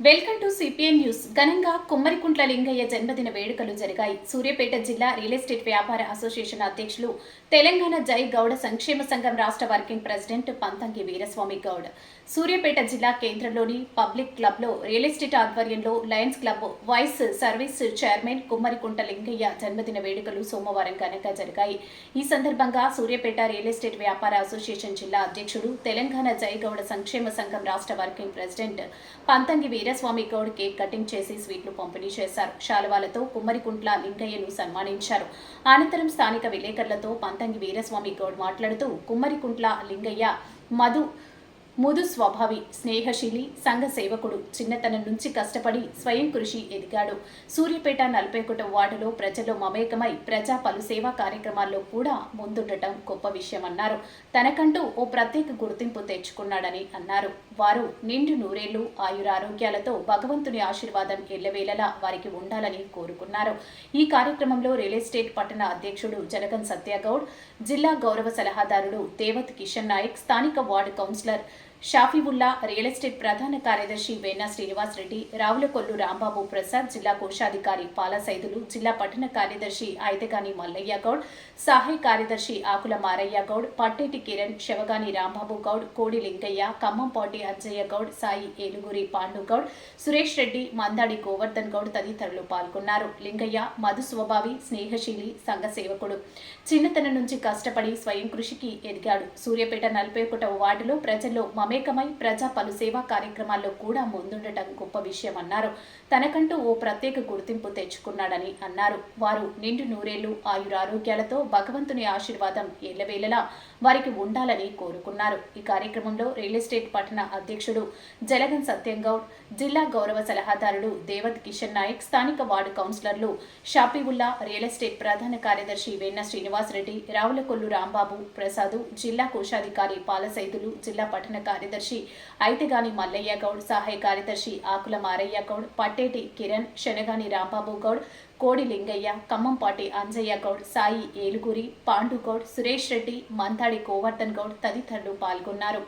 Welcome to CPN news. ఘనంగా కుమ్మరికుంట్ల లింగయ్య జన్మదిన వేడుకలు జరిగాయి. సూర్యాపేట జిల్లా రియల్ ఎస్టేట్ వ్యాపార అసోసియేషన్ అధ్యక్షులు తెలంగాణ జై గౌడ సంక్షేమ సంఘం రాష్ట్ర వర్కింగ్ ప్రెసిడెంట్ పంతంగి వీరస్వామి గౌడ్. సూర్యాపేట జిల్లా కేంద్రంలోని పబ్లిక్ క్లబ్లో రియల్ ఎస్టేట్ ఆధ్వర్యంలో Lions club vice service chairman Kummarikunta Lingaiah జన్మదిన వేడుకలు సోమవారం ఘనంగా జరిగాయి. ఈ సందర్భంగా సూర్యాపేట రియల్ ఎస్టేట్ వ్యాపార అసోసియేషన్ జిల్లా అధ్యక్షుడు తెలంగాణ జై గౌడ సంక్షేమ సంఘం రాష్ట్ర working president Panthangi Veeraswamy Goud cake cutting చేసి స్వీట్లు పంపిణీ చేశారు. శాలువాలతో కుమ్మరికుంట్ల లింగయ్యను సన్మానించారు. అనంతరం స్థానిక విలేకరులతో పంతంగి వీరస్వామి గౌడ్ మాట్లాడుతూ కుమ్మరికుంట్ల లింగయ్య మధు ముదు స్వభావి స్నేహశీలి సంఘ సేవకుడు. చిన్నతనం నుంచి కష్టపడి స్వయం కృషి ఎదిగాడు. సూర్యపేట నలభై ఒకటో వార్డులో ప్రజల్లో మమేకమై ప్రజా పలు సేవా కార్యక్రమాల్లో కూడా ముందుండటం గొప్ప విషయమన్నారు. తనకంటూ ఓ ప్రత్యేక గుర్తింపు తెచ్చుకున్నాడని అన్నారు. వారు నిండు నూరేళ్ళు ఆయురారోగ్యాలతో భగవంతుని ఆశీర్వాదం ఎల్లవేళలా వారికి ఉండాలని కోరుకున్నారు. ఈ కార్యక్రమంలో రియల్ ఎస్టేట్ పట్టణ అధ్యక్షుడు జనగన్ సత్యగౌడ్ జిల్లా గౌరవ సలహాదారుడు దేవత్ కిషన్ నాయక్ స్థానిక ward councillor Shafiullah real estate ప్రధాన కార్యదర్శి వేణా శ్రీనివాస్ రెడ్డి రావులకొల్లు రాంబాబు ప్రసాద్ జిల్లా కోశాధికారి పాల సైదులు జిల్లా పట్టణ కార్యదర్శి ఐతగాని మల్లయ్య గౌడ్ సహాయ కార్యదర్శి ఆకుల మారయ్య గౌడ్ పట్టేటి కిరణ్ శివగాని రాంబాబు గౌడ్ కోడి లింగయ్య ఖమ్మంపాటి అజ్జయ్య గౌడ్ సాయి ఏనుగురి పాండు గౌడ్ సురేష్ రెడ్డి మందాడి గోవర్ధన్ గౌడ్ తదితరులు పాల్గొన్నారు. లింగయ్య మధు స్వభావి స్నేహశీలి సంఘ సేవకుడు. చిన్నతనం నుంచి కష్టపడి స్వయం కృషికి ఎదిగాడు. సూర్యపేట నలభై ఒకటవ వార్డులో ప్రజల్లో మమేకమై ప్రజా పలు సేవా కార్యక్రమాల్లో కూడా ముందుండటం గొప్ప విషయం అన్నారు. తనకంటూ ఓ ప్రత్యేక గుర్తింపు తెచ్చుకున్నాడని అన్నారు. వారు నిండు నూరేళ్ళు ఆయురారోగ్యాలతో భగవంతుని ఆశీర్వాదం ఎల్లవేళలా వారికి ఉండాలని కోరుకున్నారు. ఈ కార్యక్రమంలో రియల్ ఎస్టేట్ పట్టణ అధ్యక్షుడు జలగన్ సత్యంగౌడ్ జిల్లా గౌరవ సలహాదారుడు దేవత్ కిషన్ నాయక్ స్థానిక వార్డు కౌన్సిలర్లు షాపీవుల్లా రియల్ ఎస్టేట్ ప్రధాన కార్యదర్శి వెన్న శ్రీనివాస్ రెడ్డి రావులకొల్లు రాంబాబు ప్రసాదు జిల్లా కోశాధికారి పాలసైదులు జిల్లా పట్టణ కార్యదర్శి ఐతిగాని మల్లయ్య గౌడ్ సహాయ కార్యదర్శి ఆకుల మారయ్య గౌడ్ పట్టేటి కిరణ్ శనగాని రాంబాబు గౌడ్ కోడి లింగయ్య ఖమ్మంపాటి అంజయ్య గౌడ్ సాయి ఏలుగురి పాండు గౌడ్ సురేష్ రెడ్డి మంతాడి గోవర్ధన్ గౌడ్ తదితరులు పాల్గొన్నారు.